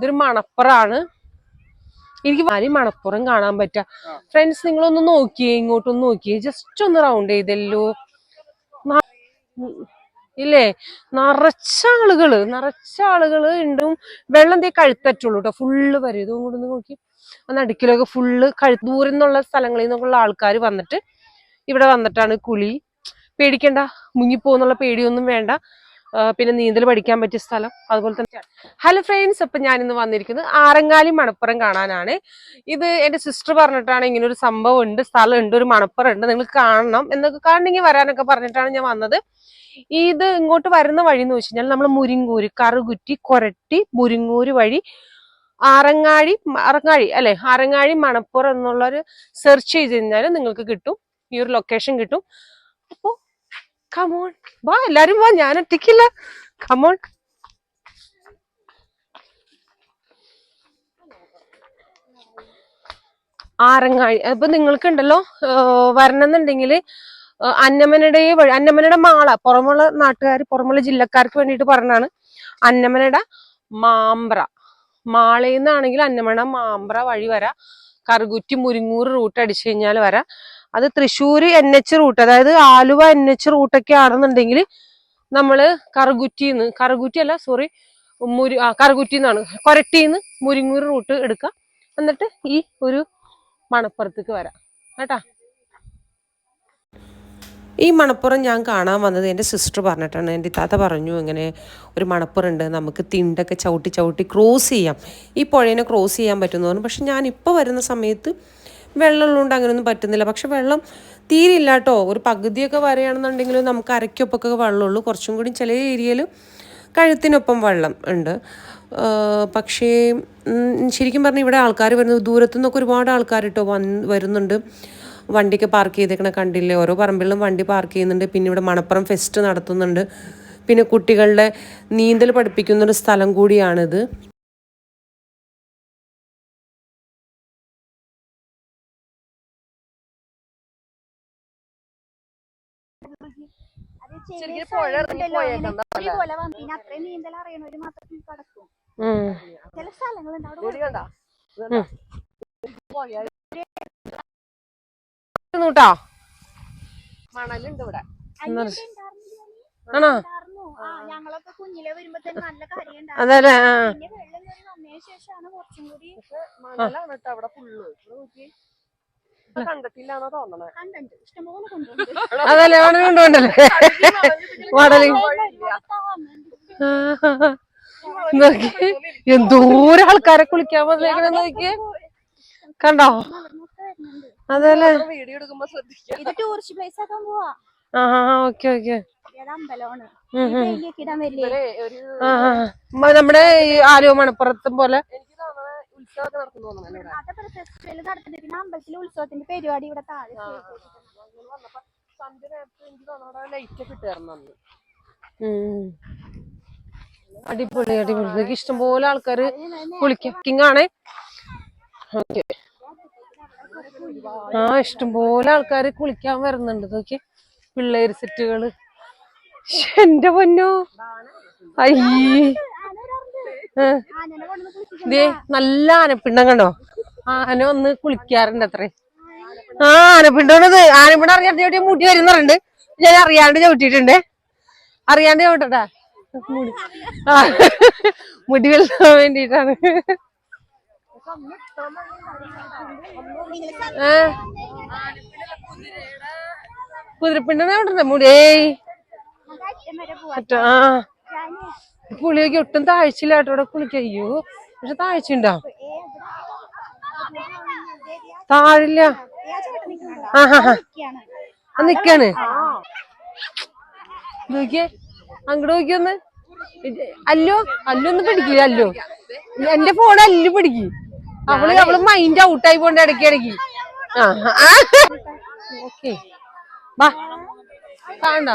ഇതൊരു മണപ്പുറാണ്. എനിക്ക് വലിയ മണപ്പുറം കാണാൻ പറ്റുക ഫ്രണ്ട്സ് നിങ്ങളൊന്ന് നോക്കിയേ ഇങ്ങോട്ടൊന്ന് നോക്കിയേ ജസ്റ്റ് ഒന്ന് റൗണ്ട് ചെയ്തല്ലോ. ഇല്ലേ? നിറച്ച ആളുകൾ നിറച്ച ആളുകൾ ഉണ്ടും വെള്ളം തേ കഴുത്തറ്റുള്ളൂ കേട്ടോ ഫുള്ള് വരും. ഇതും കൂടെ നോക്കി. നടുക്കിലൊക്കെ ഫുള്ള് കഴു ദൂരം നിന്നുള്ള സ്ഥലങ്ങളിൽ നിന്നുള്ള ആൾക്കാർ വന്നിട്ട് ഇവിടെ വന്നിട്ടാണ് കുളി. പേടിക്കണ്ട. മുങ്ങിപ്പോന്നുള്ള പേടിയൊന്നും വേണ്ട. പിന്നെ നീന്തൽ പഠിക്കാൻ പറ്റിയ സ്ഥലം അതുപോലെ തന്നെ ഹലോ ഫ്രണ്ട്സ് അപ്പൊ ഞാൻ ഇന്ന് വന്നിരിക്കുന്നത് ആറങ്ങാലി മണപ്പുറം കാണാനാണ്. ഇത് എന്റെ സിസ്റ്റർ പറഞ്ഞിട്ടാണ് ഇങ്ങനെ ഒരു സംഭവം ഉണ്ട് സ്ഥലം ഉണ്ട് ഒരു മണപ്പുറം ഉണ്ട്. നിങ്ങൾ കാണണം എന്നൊക്കെ കാണണമെങ്കിൽ വരാനൊക്കെ പറഞ്ഞിട്ടാണ് ഞാൻ വന്നത്. ഇത് ഇങ്ങോട്ട് വരുന്ന വഴി എന്ന് വെച്ച് കഴിഞ്ഞാൽ നമ്മൾ മുരിങ്ങൂര് കറുകുറ്റി കൊരട്ടി മുരിങ്ങൂര് വഴി ആറങ്ങാഴി ആറങ്ങാഴി അല്ലെ? ആറങ്ങാഴി മണപ്പുറം എന്നുള്ളൊരു സെർച്ച് ചെയ്ത് കഴിഞ്ഞാൽ നിങ്ങൾക്ക് കിട്ടും. ഈ ഒരു ലൊക്കേഷൻ കിട്ടും. അപ്പോ കമോൺ വാ എല്ലാരും വാ ഞാൻ ഒറ്റയ്ക്കില്ല. കമോൺ ആറങ്ങാഴി അപ്പൊ നിങ്ങൾക്കുണ്ടല്ലോ വരണമെന്നുണ്ടെങ്കിൽ അന്നമനയുടെ വഴി അന്നമനയുടെ മാള പുറമുള്ള നാട്ടുകാർ പുറമുള്ള ജില്ലക്കാർക്ക് വേണ്ടിയിട്ട് പറഞ്ഞാണ്. അന്നമനയുടെ മാമ്പ്ര. മാളയിൽ നിന്നാണെങ്കിൽ അന്നമന മാമ്പ്ര വഴി വരാം. കറുകുറ്റി മുരിങ്ങൂർ റൂട്ട് അടിച്ചു കഴിഞ്ഞാൽ വരാം. അത് തൃശ്ശൂർ എൻ എച്ച് റൂട്ട് അതായത് ആലുവ എൻ എച്ച് റൂട്ടൊക്കെ ആണെന്നുണ്ടെങ്കിൽ നമ്മൾ കറുകുറ്റിന്ന് കറുകുറ്റി അല്ല സോറി മുരി ആ കറുകുറ്റിന്നാണ് കൊരട്ടിന്ന് മുരിങ്ങൂർ റൂട്ട് എടുക്കുക എന്നിട്ട് ഈ ഒരു മണപ്പുറത്തേക്ക് വരാം. കേട്ടാ? ഈ മണപ്പുറം ഞാൻ കാണാൻ വന്നത് എന്റെ സിസ്റ്റർ പറഞ്ഞിട്ടാണ്. എന്റെ താത്ത പറഞ്ഞു ഇങ്ങനെ ഒരു മണപ്പുറം ഉണ്ട് നമുക്ക് തിണ്ടൊക്കെ ചവിട്ടി ചവിട്ടി ക്രോസ് ചെയ്യാം. ഈ പുഴേനെ ക്രോസ് ചെയ്യാൻ പറ്റുമെന്ന് പറഞ്ഞു. പക്ഷെ ഞാൻ ഇപ്പോൾ വരുന്ന സമയത്ത് വെള്ളമുള്ളതുകൊണ്ട് അങ്ങനെയൊന്നും പറ്റുന്നില്ല. പക്ഷെ വെള്ളം തീരെ ഇല്ല കേട്ടോ ഒരു പകുതിയൊക്കെ വരെയാണെന്നുണ്ടെങ്കിൽ നമുക്ക് അരയ്ക്കൊപ്പൊക്കെ വെള്ളമുള്ളൂ. കുറച്ചും കൂടി ചില ഏരിയയിൽ കഴുത്തിനൊപ്പം വെള്ളം ഉണ്ട്. പക്ഷേ ശരിക്കും പറഞ്ഞാൽ ഇവിടെ ആൾക്കാർ വരുന്നത് ദൂരത്തു നിന്നൊക്കെ ഒരുപാട് ആൾക്കാർ കേട്ടോ വന്ന് വരുന്നുണ്ട്. വണ്ടിക്ക് പാർക്ക് ചെയ്തേക്കണ കണ്ടില്ലേ? ഓരോ പറമ്പിലും വണ്ടി പാർക്ക് ചെയ്യുന്നുണ്ട്. പിന്നെ ഇവിടെ മണപ്പുറം ഫെസ്റ്റ് നടത്തുന്നുണ്ട്. പിന്നെ കുട്ടികളുടെ നീന്തൽ പഠിപ്പിക്കുന്നൊരു സ്ഥലം കൂടിയാണിത്. ശരിക്കും പുഴ ഇറങ്ങി സ്ഥലങ്ങളുണ്ടല്ലോ, പോയേക്കാം, ഇങ്ങനെ കുഴി പോലെ വന്ന് പിന്നെ അത്രയും നീന്തൽ അറിയണവര് മാത്രം കടക്കും ഉം. ചില സ്ഥലങ്ങളുണ്ട് അവിടെ ഇവിടെ കണ്ടാ? ഉം. പുഴ കേട്ടോ മണലുണ്ട് ഇവിടെ അയ്യോ, നിറച്ച്. ഇവിടെ ഉണ്ടായിരുന്നില്ല. ആണോ ഉണ്ടായിരുന്നു. ആ, ഞങ്ങളൊക്കെ കുഞ്ഞിലെ വരുമ്പോ തന്നെ നല്ല പിന്നെ വെള്ളം കയറി വന്നതിന് ശേഷമാണ് കുറച്ചും കൂടി മണലാണ് കേട്ടോ അവിടെ ഫുള്ള് നോക്കി കണ്ടിട്ടില്ലാന്നാ തോന്നണേ. അതല്ലേ അവിടെ കൊണ്ടുപോണ്ടല്ലേ മടൽ നോക്കി. എന്തോരം ആൾക്കാരെ കുളിക്കാൻ വന്നേക്കണേ നോക്കി. കണ്ടോ? അതല്ലേ? വീഡിയോ എടുക്കുമ്പോ ശ്രദ്ധിക്കാം. ഇത് ടൂറിസ്റ്റ് പ്ലേസ് ആക്കാൻ പോവാ. ആ ഓക്കെ ഓക്കെ. നമ്മുടെ ഈ ആലുവ മണപ്പുറത്തും പോലെ ഉത്സവമൊക്കെ നടക്കുന്നു ഫെസ്റ്റിവൽ നടത്തുന്നത് പിന്നെ അമ്പലത്തിലെ ഉത്സവത്തിന്റെ പരിപാടി ഇവിടെ താഴെ വന്നപ്പോ സന്ധ്യ നേരത്ത് എനിക്ക് ലൈറ്റ് ഒക്കെ ഇട്ടായിരുന്നു അന്ന്. അടിപൊളി അടിപൊളി. ഇതൊക്കെ ഇഷ്ടംപോലെ ആൾക്കാര് കുളിക്കാം കിങ് ആണേ. ഓക്കെ. ആ ഇഷ്ടംപോലെ ആൾക്കാര് കുളിക്കാൻ വരുന്നുണ്ട്. ഇതൊക്കെ പിള്ളേര് സെറ്റുകൾ. എന്റെ പൊന്നോ. അയ്യേ. ദേ നല്ല ആനപ്പിണ്ടം കണ്ടോ? ആന ഒന്ന് കുളിക്കാറുണ്ട് അത്രേ. ആ ആനപ്പിണ്ടത് ആനപ്പിണ്ടം അറിയാണ്ട് ചവിട്ടിയ മുടി വരുന്നുണ്ട് ഞാൻ അറിയാണ്ട് ചവിട്ടിയിട്ടുണ്ട്. അറിയാണ്ട് ചവിട്ടട്ടാ. മുടി. ആ മുടി വെള്ളാൻ വേണ്ടിട്ടാണ് കുതിരപ്പിണ്ടനെ ചവിട്ടണ്ടേ മുടി. ഏയ്. നമുക്ക് അറ്റം വരെ പോവാം മറ്റേ ആ. പുളിയൊക്കെ ഒട്ടും താഴ്ചയില്ല കേട്ടോ ഇവിടെ കുളിക്ക അയ്യോ. പക്ഷെ താഴ്ച ഉണ്ടോ താഴില്ല. ആ ഹാ ഹാ ആ നിക്കാണ്. നോക്കിയേ. അങ്ങോട്ട് നോക്കിയൊന്ന് അല്ലോ അല്ലോ ഒന്ന് പിടിക്കില്ല അല്ലോ. എന്റെ ഫോൺ അല്ലു പിടിക്കി. അവൾ അവൾ മൈൻഡ് ഔട്ടായി പോണ്ട ഇടയ്ക്ക് ഇടയ്ക്ക് ആ. ഓക്കെ. വാ. കാണണ്ട.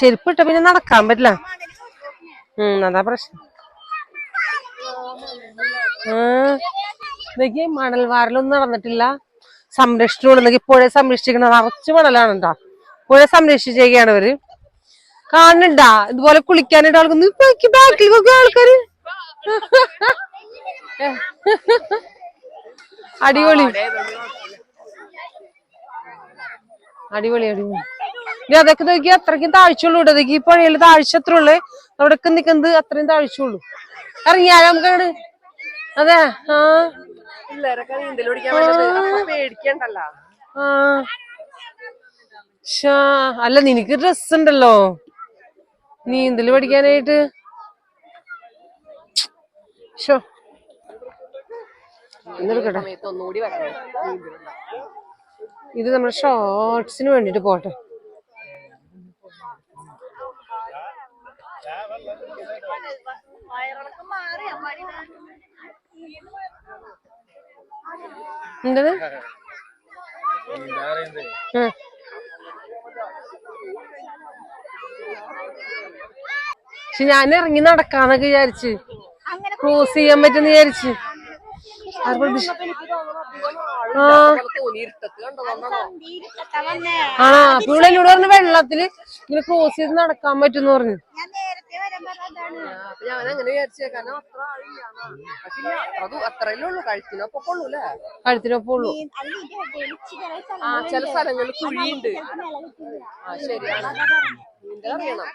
ചെരുപ്പിട്ട പിന്നെ നടക്കാൻ പറ്റില്ല. ഉം അതാ പ്രശ്നം. ഏഹ് മണൽ വാരലൊന്നും നടന്നിട്ടില്ല. സംരക്ഷണം പുഴ സംരക്ഷിക്കണ നിറച്ച് മണലാണ് കേട്ടോ പുഴ സംരക്ഷിച്ചേക്കാണ് ഇവർ. കാണണ്ടാ ഇതുപോലെ കുളിക്കാനായിട്ട് ആൾക്കൊന്നും ബാക്കി ബാക്കിൽ ആൾക്കാര്. അടിപൊളി. അടിപൊളി അടിപൊളി. ഇനി അതൊക്കെ നോക്കി അത്രയ്ക്കും താഴ്ചയുള്ളൂ ഇവിടെ അതൊക്കെ ഈ പുഴയിൽ താഴ്ച അത്ര ഉള്ളു. അവിടൊക്കെ നിൽക്കുന്നത് അത്രയും താഴ്ചയുള്ളൂ. ഇറങ്ങിയാലോ നമുക്ക് അതെ. ആ. നീന്തൽ അല്ല നിനക്ക് ഡ്രസ് ഉണ്ടല്ലോ. നീന്തൽ പഠിക്കാനായിട്ട്. ഷോ ഇത് നമ്മുടെ ഷോർട്സിന് വേണ്ടിട്ട് പോട്ടെ. എന്താണ് ഉം. പക്ഷെ ഞാൻ ഇറങ്ങി നടക്കാന്നൊക്കെ വിചാരിച്ച്. ക്രോസ് ചെയ്യാൻ പറ്റുന്ന വിചാരിച്ച്. ആ. ആണോ? അപ്പൊ പറഞ്ഞു വെള്ളത്തിൽ ഇങ്ങനെ ക്രോസ് ചെയ്ത് നടക്കാൻ പറ്റും പറഞ്ഞു ഞാൻ നേരത്തെ വരാൻ പറഞ്ഞതാണ് അപ്പൊ ഞാൻ അങ്ങനെ വിചാരിച്ചേ കാരണം അത്ര ആളില്ല പക്ഷെ അത്ര അത്രയല്ലേ ഉള്ളൂ കഴുത്തിനൊപ്പം ഉള്ളു അല്ല വെളിച്ച് ചില ആ ചില സ്ഥലങ്ങളിൽ കുഴിയുണ്ട്. ആ ശരിയാണ്.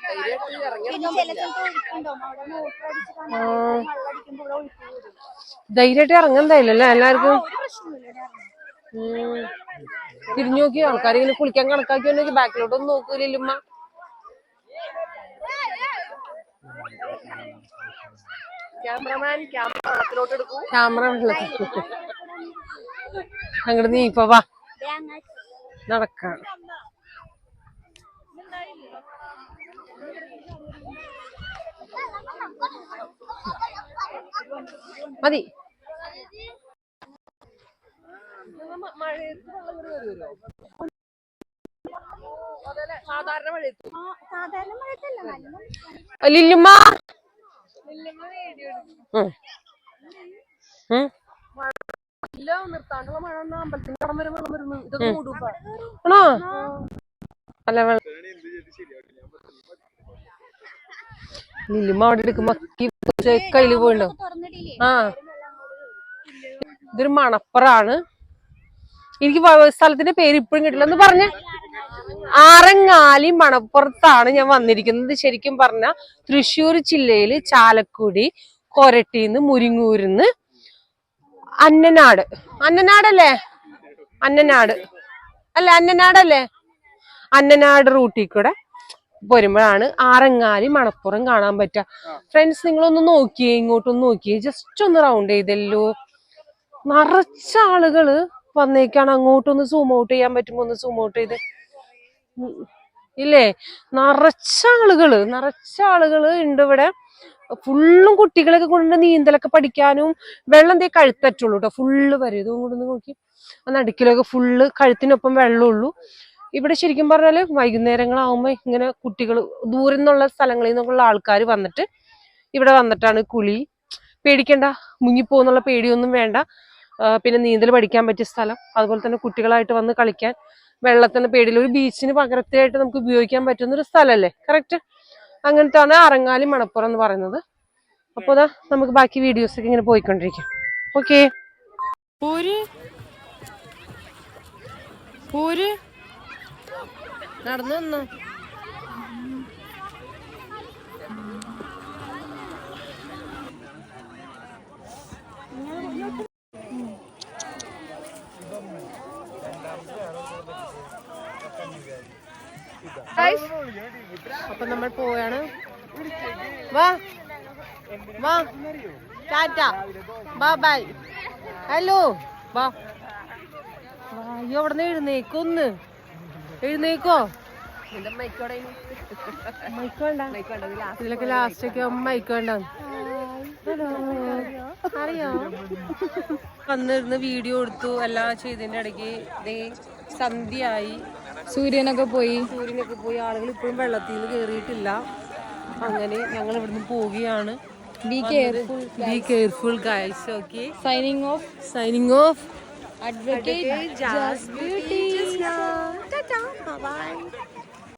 ധൈര്യമായിട്ട് ഇറങ്ങി പിന്നെ ചില സ്ഥലത്ത് ഒഴുക്കുണ്ടാവും അവിടെ മോട്ടർ അടിച്ച് കാണാൻ വെള്ളം അടിക്കുമ്പോൾ ഇവിടെ ഒഴുക്ക് വരും ധൈര്യമായിട്ട് ഇറങ്ങണ്ടായില്ല അല്ലേ എല്ലാവർക്കും. തിരിഞ്ഞു നോക്കി ആൾക്കാർ ഇങ്ങനെ കുളിക്കാൻ കണക്കാക്കി ബാക്കിലോട്ടൊന്നും നോക്കൂലില്ലുമ്മ ക്യാമറ അങ്ങോട്ട് നീ ഇപ്പൊ വാ. നടക്കാം. മതി. ലില്ലുമ്മ. ആണോ? അല്ല അവിടെ എടുക്കുമ്പോ കയ്യിൽ പോയിണ്ടോ ആ. ഇതൊരു മണപ്പുറാണ് എനിക്ക് സ്ഥലത്തിന്റെ പേര് ഇപ്പോഴും കിട്ടില്ല. എന്ന് പറഞ്ഞ. ആറങ്ങാലി മണപ്പുറത്താണ് ഞാൻ വന്നിരിക്കുന്നത്. ശരിക്കും പറഞ്ഞ തൃശ്ശൂർ ജില്ലയിൽ ചാലക്കുടി കൊരട്ടിന്ന് മുരിങ്ങൂരിന്ന് അന്നനാട്. അന്നനാടല്ലേ? അന്നനാട്. അല്ല അന്നനാടല്ലേ? അന്നനാട് റൂട്ടിൽ കൂടെ വരുമ്പോഴാണ് ആറങ്ങാലി മണപ്പുറം കാണാൻ പറ്റുക. ഫ്രണ്ട്സ് നിങ്ങളൊന്ന് നോക്കിയേ ഇങ്ങോട്ടൊന്ന് നോക്കിയേ. ജസ്റ്റ് ഒന്ന് റൗണ്ട് ചെയ്തല്ലോ. നിറച്ച ആളുകൾ വന്നേക്കാണ്. അങ്ങോട്ടൊന്ന് സൂം ഔട്ട് ചെയ്യാൻ പറ്റുമോ? ഒന്ന് സൂം ഔട്ട് ചെയ്ത്. ഇല്ലേ? നിറച്ച ആളുകൾ നിറച്ച ആളുകൾ ഉണ്ട് ഇവിടെ. ഫുള്ളും കുട്ടികളൊക്കെ കൊണ്ട് നീന്തലൊക്കെ പഠിക്കാനും വെള്ളം തേ കഴുത്തറ്റുള്ളൂ കേട്ടോ ഫുള്ള് വരും. ഇതും കൊണ്ട് നോക്കി. ആ നടുക്കിലൊക്കെ ഫുള്ള് കഴുത്തിനൊപ്പം വെള്ളമുള്ളൂ ഇവിടെ ശരിക്കും പറഞ്ഞാൽ വൈകുന്നേരങ്ങളാവുമ്പോ ഇങ്ങനെ കുട്ടികൾ ദൂരെ നിന്നുള്ള സ്ഥലങ്ങളിൽ നിന്നുള്ള ആൾക്കാർ വന്നിട്ട് ഇവിടെ വന്നിട്ടാണ് കുളി. പേടിക്കണ്ട. മുങ്ങിപ്പോന്നുള്ള പേടിയൊന്നും വേണ്ട. പിന്നെ നീന്തൽ പഠിക്കാൻ പറ്റിയ സ്ഥലം. അതുപോലെ തന്നെ കുട്ടികളായിട്ട് വന്ന് കളിക്കാൻ വെള്ളത്തിന് പേടിയില്ല. ഒരു ബീച്ചിന് പകരത്തിലായിട്ട് നമുക്ക് ഉപയോഗിക്കാൻ പറ്റുന്ന ഒരു സ്ഥലമല്ലേ? കറക്റ്റ് അങ്ങനത്താണ് അറങ്ങാലി മണപ്പുറം എന്ന് പറയുന്നത്. അപ്പോൾ അതാ നമുക്ക് ബാക്കി വീഡിയോസ് ഒക്കെ ഇങ്ങനെ പോയിക്കൊണ്ടിരിക്കാം. ഓക്കെ പോര് പോര് നടന്നു വന്നോ അപ്പൊ നമ്മൾ പോവാണ്. വാ. വാ. ടാറ്റ. ബാ ബൈ ഹലോ. വാ. അയ്യോ അവിടെ നിന്ന് എഴുന്നേക്കൊന്ന് എഴുന്നേക്കോ ഇതിലൊക്കെ ലാസ്റ്റ് ഒക്കെ മൈക്ക് വേണ്ട. ഹലോ. അറിയോ? വന്നിരുന്ന് വീഡിയോ എടുത്തു. എല്ലാം ചെയ്തതിന്റെ ഇടയ്ക്ക് സന്ധ്യയായി. സൂര്യനൊക്കെ പോയി. സൂര്യനൊക്കെ പോയി. ആളുകൾ ഇപ്പോഴും വെള്ളത്തിൽ നിന്ന് കയറിയിട്ടില്ല. അങ്ങനെ ഞങ്ങൾ ഇവിടുന്ന് പോവുകയാണ്. Be careful be careful guys okay signing off signing off advocate Jas beauty